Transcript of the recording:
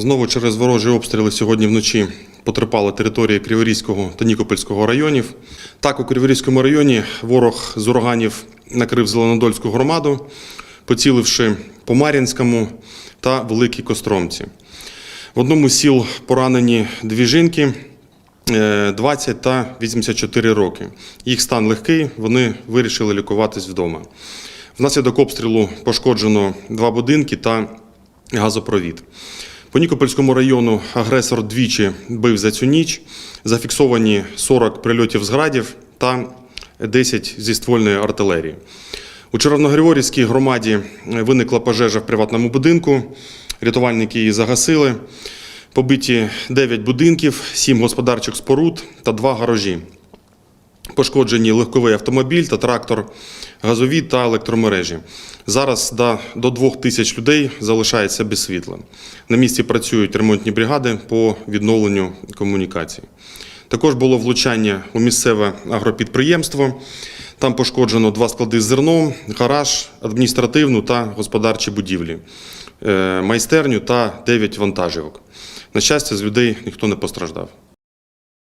Знову через ворожі обстріли сьогодні вночі потерпали території Криворізького та Нікопольського районів. Так, у Криворізькому районі ворог з ураганів накрив Зеленодольську громаду, поціливши по Мар'їнському та Великій Костромці. В одному з сіл поранені дві жінки е, 20 та 84 роки. Їх стан легкий, вони вирішили лікуватись вдома. Внаслідок обстрілу пошкоджено два будинки та газопровід. По Нікопольському району агресор двічі бив за цю ніч. Зафіксовані 40 прильотів з градів та 10 зі ствольної артилерії. У Червоногригорівській громаді виникла пожежа в приватному будинку. Рятувальники її загасили. Побиті 9 будинків, 7 господарчих споруд та 2 гаражі. Пошкоджені легковий автомобіль та трактор, газові та електромережі. Зараз до, двох тисяч людей залишається без світла. На місці працюють ремонтні бригади по відновленню комунікацій. Також було влучання у місцеве агропідприємство. Там пошкоджено два склади з зерном, гараж, адміністративну та господарчі будівлі, е, майстерню та 9 вантажівок. На щастя, з людей ніхто не постраждав.